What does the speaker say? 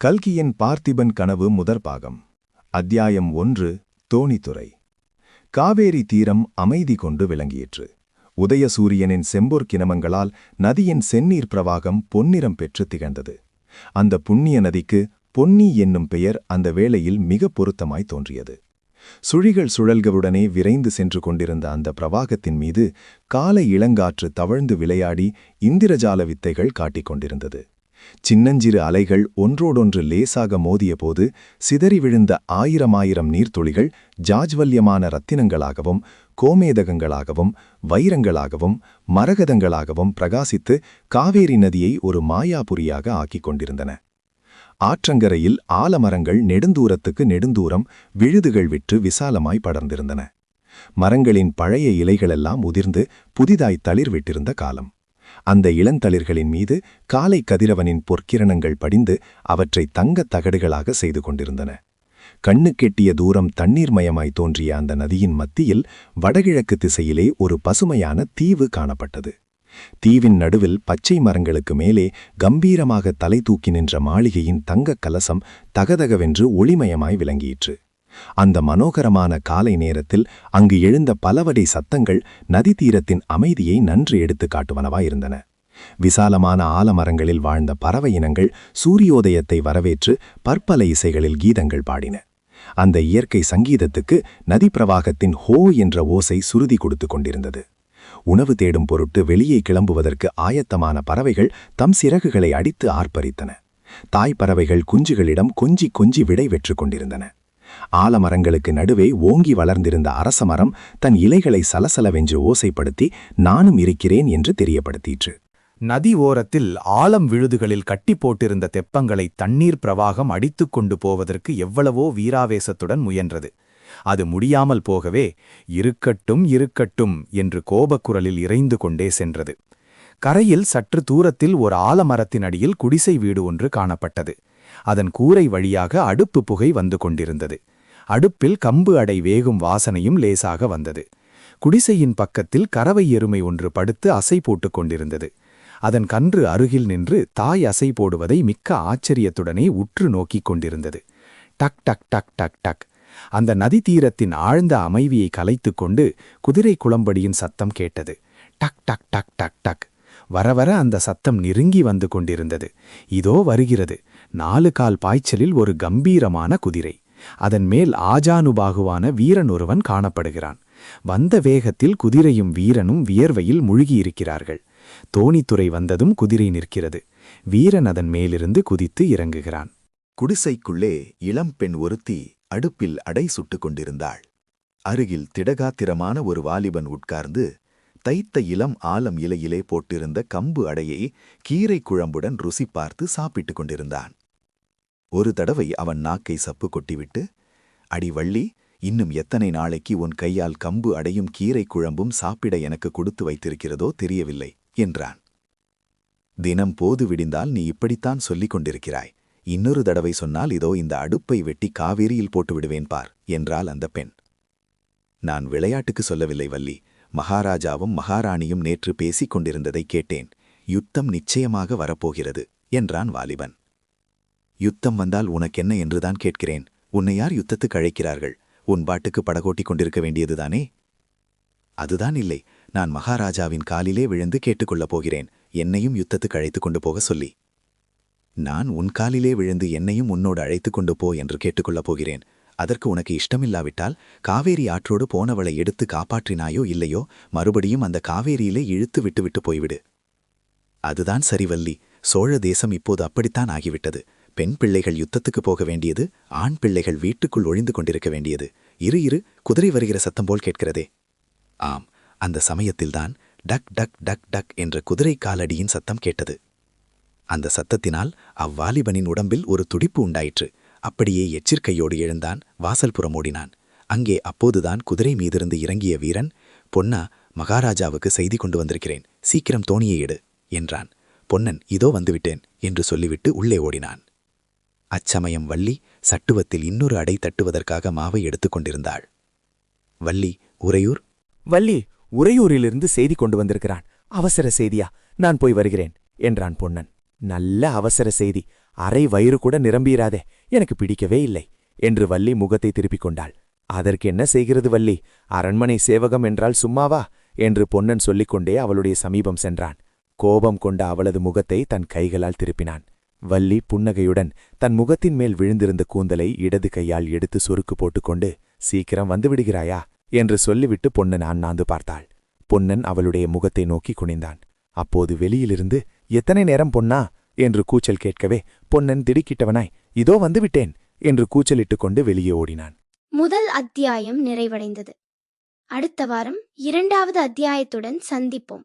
கல்கியின் பார்த்திபன் கனவு முதற் பாகம் அத்தியாயம் ஒன்று தோணித்துறை. காவேரி தீரம் அமைதி கொண்டு விளங்கியிற்று. உதயசூரியனின் செம்பொற் கிணமங்களால் நதியின் செந்நீர் பிரவாகம் பொன்னிறம் பெற்று திகழ்ந்தது. அந்த புண்ணிய நதிக்கு பொன்னி என்னும் பெயர் அந்த வேளையில் மிக பொருத்தமாய் தோன்றியது. சுழிகள் சுழல்களுடனே விரைந்து சென்று கொண்டிருந்த அந்த பிரவாகத்தின் மீது காலை இளங்காற்று தவழ்ந்து விளையாடி இந்திரஜால வித்தைகள் காட்டிக் கொண்டிருந்தது. சின்னஞ்சிறு அலைகள் ஒன்றோடொன்று லேசாக மோதியபோது சிதறி விழுந்த ஆயிரமாயிரம் நீர்த்துளிகள் ஜாஜ்வல்யமான ரத்தினங்களாகவும் கோமேதகங்களாகவும் வைரங்களாகவும் மரகதங்களாகவும் பிரகாசித்து காவேரி நதியை ஒரு மாயாபுரியாக ஆக்கிக் கொண்டிருந்தன. ஆற்றங்கரையில் ஆலமரங்கள் நெடுந்தூரத்துக்கு நெடுந்தூரம் விழுதுகள் விற்று விசாலமாய் படர்ந்திருந்தன. மரங்களின் பழைய இலைகளெல்லாம் உதிர்ந்து புதிதாய் தளிர் விட்டிருந்த காலம். அந்த இளந்தளிர்களின் மீது காலை கதிரவனின் பொற்கிரணங்கள் படிந்து அவற்றை தங்கத் தகடுகளாக செய்து கொண்டிருந்தன. கண்ணு கெட்டிய தூரம் தண்ணீர்மயமாய் தோன்றிய அந்த நதியின் மத்தியில் வடகிழக்கு திசையிலே ஒரு பசுமையான தீவு காணப்பட்டது. தீவின் நடுவில் பச்சை மரங்களுக்கு மேலே கம்பீரமாக தலை தூக்கி நின்ற மாளிகையின் தங்கக் கலசம் தகதகவென்று ஒளிமயமாய் விளங்கியிற்று அந்த மனோகரமான காலை நேரத்தில் அங்கு எழுந்த பலவடை சத்தங்கள் நதி தீரத்தின் அமைதியை நன்று எடுத்துக் காட்டுவனவாயிருந்தன விசாலமான ஆலமரங்களில் வாழ்ந்த பறவை இனங்கள் சூரியோதயத்தை வரவேற்று பற்பல இசைகளில் கீதங்கள் பாடின. அந்த இயற்கை சங்கீதத்துக்கு நதி பிரவாகத்தின் ஹோ என்ற ஓசை சுருதி கொடுத்து கொண்டிருந்தது. உணவு தேடும் பொருட்டு வெளியே கிளம்புவதற்கு ஆயத்தமான பறவைகள் தம் சிறகுகளை அடித்து ஆர்ப்பரித்தன. தாய் பறவைகள் குஞ்சுகளிடம் கொஞ்சி கொஞ்சி விடை வெற்று கொண்டிருந்தன. ஆலமரங்களுக்கு நடுவே ஓங்கி வளர்ந்திருந்த அரசமரம் தன் இலைகளை சலசலவென்று ஓசைப்படுத்தி நானும் இருக்கிறேன் என்று தெரியப்படுத்திற்று. நதி ஓரத்தில் ஆலம் விழுதுகளில் கட்டி போட்டிருந்த தெப்பங்களை தண்ணீர் பிரவாகம் அடித்துக் கொண்டு போவதற்கு எவ்வளவோ வீராவேசத்துடன் முயன்றது. அது முடியாமல் போகவே இருக்கட்டும் இருக்கட்டும் என்று கோபக்குரலில் இறைந்து கொண்டே சென்றது. கரையில் சற்று தூரத்தில் ஒரு ஆலமரத்தின் அடியில் குடிசை வீடு ஒன்று காணப்பட்டது. அதன் கூரை வழியாக அடுப்பு புகை வந்து கொண்டிருந்தது. அடுப்பில் கம்பு அடை வேகும் வாசனையும் லேசாக வந்தது. குடிசையின் பக்கத்தில் கறவை எருமை ஒன்று படுத்து அசை போட்டுக் கொண்டிருந்தது. அதன் கன்று அருகில் நின்று தாய் அசை போடுவதை மிக்க ஆச்சரியத்துடனே உற்று நோக்கிக் கொண்டிருந்தது. டக் டக் டக் டக் டக். அந்த நதி தீரத்தின் ஆழ்ந்த அமைவியை கலைத்துக் கொண்டு குதிரை குளம்படியின் சத்தம் கேட்டது. டக் டக் டக். வர வர அந்த சத்தம் நெருங்கி வந்து கொண்டிருந்தது. இதோ வருகிறது. நாலு கால் பாய்ச்சலில் ஒரு கம்பீரமான குதிரை. அதன் மேல் ஆஜானுபாகுவான வீரன் ஒருவன் காணப்படுகிறான். வந்த வேகத்தில் குதிரையும் வீரனும் வியர்வையில் முழுகியிருக்கிறார்கள். தோணித்துறை வந்ததும் குதிரை நிற்கிறது. வீரன் அதன் மேலிருந்து குதித்து இறங்குகிறான். குடிசைக்குள்ளே இளம்பெண் ஒருத்தி அடுப்பில் அடை சுட்டுக் கொண்டிருந்தாள். அருகில் திடகாத்திரமான ஒரு வாலிபன் உட்கார்ந்து தைத்த இளம் ஆலம் இலையிலே போட்டிருந்த கம்பு அடையை கீரை குழம்புடன் ருசி பார்த்து சாப்பிட்டுக் கொண்டிருந்தான். ஒரு தடவை அவன் நாக்கை சப்பு கொட்டிவிட்டு அடி வள்ளி இன்னும் எத்தனை நாளைக்கு உன் கையால் கம்பு அடையும் கீரை குழம்பும் சாப்பிட எனக்கு கொடுத்து வைத்திருக்கிறதோ தெரியவில்லை என்றான். தினம் போது விடிந்தால் நீ இப்படித்தான் சொல்லிக் கொண்டிருக்கிறாய். இன்னொரு தடவை சொன்னால் இதோ இந்த அடுப்பை வெட்டி காவேரியில் போட்டுவிடுவேன் பார் என்றாள் அந்த பெண். நான் விளையாட்டுக்கு சொல்லவில்லை வள்ளி. மகாராஜாவும் மகாராணியும் நேற்று பேசிக் கொண்டிருந்ததை கேட்டேன். யுத்தம் நிச்சயமாக வரப்போகிறது என்றான் வாலிபன். யுத்தம் வந்தால் உனக்கென்ன என்றுதான் கேட்கிறேன். உன்னை யார் யுத்தத்துக்கு அழைக்கிறார்கள்? உன் பாட்டுக்கு படகோட்டிக் கொண்டிருக்க வேண்டியதுதானே? அதுதான் இல்லை நான் மகாராஜாவின் காலிலே விழுந்து கேட்டுக்கொள்ளப் போகிறேன். என்னையும் யுத்தத்துக்கு அழைத்துக் கொண்டு போக சொல்லி. நான் உன் காலிலே விழுந்து என்னையும் உன்னோடு அழைத்துக் கொண்டு போ என்று கேட்டுக்கொள்ளப் போகிறேன். அதற்கு உனக்கு இஷ்டமில்லாவிட்டால் காவேரி ஆற்றோடு போனவளை எடுத்து காப்பாற்றினாயோ இல்லையோ மறுபடியும் அந்த காவேரியிலே இழுத்து விட்டுவிட்டு போய்விடு. அதுதான் சரிவல்லி. சோழ தேசம் இப்போது அப்படித்தான் ஆகிவிட்டது. பெண் பிள்ளைகள் யுத்தத்துக்கு போக வேண்டியது ஆண் பிள்ளைகள் வீட்டுக்குள் ஒழிந்து கொண்டிருக்க வேண்டியது. இரு இரு குதிரை வருகிற சத்தம் போல் கேட்கிறதே. ஆம் அந்த சமயத்தில்தான் டக் டக் டக் டக் என்ற குதிரை காலடியின் சத்தம் கேட்டது. அந்த சத்தத்தினால் அவ்வாலிபனின் உடம்பில் ஒரு துடிப்பு உண்டாயிற்று. அப்படியே எச்சிற்கையோடு எழுந்தான் வாசல்புறம் ஓடினான். அங்கே அப்போதுதான் குதிரை மீதிருந்து இறங்கிய வீரன் பொன்னா மகாராஜாவுக்கு செய்தி கொண்டு வந்திருக்கிறேன் சீக்கிரம் தோணியை எடு என்றான். பொன்னன் இதோ வந்துவிட்டேன் என்று சொல்லிவிட்டு உள்ளே ஓடினான். அச்சமயம் வள்ளி சட்டுவத்தில் இன்னொரு அடை தட்டுவதற்காக மாவை எடுத்துக் கொண்டிருந்தாள். வள்ளி உறையூர்? வள்ளி உறையூரிலிருந்து செய்தி கொண்டு வந்திருக்கிறான். அவசர செய்தியா? நான் போய் வருகிறேன் என்றான் பொன்னன். நல்ல அவசர செய்தி. அரை வயிறு கூட நிரம்பியிராதே எனக்கு பிடிக்கவே இல்லை என்று வள்ளி முகத்தை திருப்பிக் கொண்டாள். அதற்கு என்ன செய்கிறது வள்ளி? அரண்மனை சேவகம் என்றால் சும்மாவா? என்று பொன்னன் சொல்லிக்கொண்டே அவளுடைய சமீபம் சென்றான். கோபம் கொண்ட அவளது முகத்தை தன் கைகளால் திருப்பினான். வள்ளி புன்னகையுடன் தன் முகத்தின் மேல் விழுந்திருந்த கூந்தலை இடது கையால் எடுத்து சொருக்கு போட்டுக்கொண்டு சீக்கிரம் வந்துவிடுகிறாயா என்று சொல்லிவிட்டு பொன்னன் அண்ணாந்து பார்த்தாள். பொன்னன் அவளுடைய முகத்தை நோக்கி குனிந்தான். அப்போது வெளியிலிருந்து எத்தனை நேரம் பொன்னா என்று கூச்சல் கேட்கவே பொன்னன் திடுக்கிட்டவனாய் இதோ வந்துவிட்டேன் என்று கூச்சலிட்டுக் கொண்டு வெளியே ஓடினான். முதல் அத்தியாயம் நிறைவடைந்தது. அடுத்த வாரம் இரண்டாவது அத்தியாயத்துடன் சந்திப்போம்.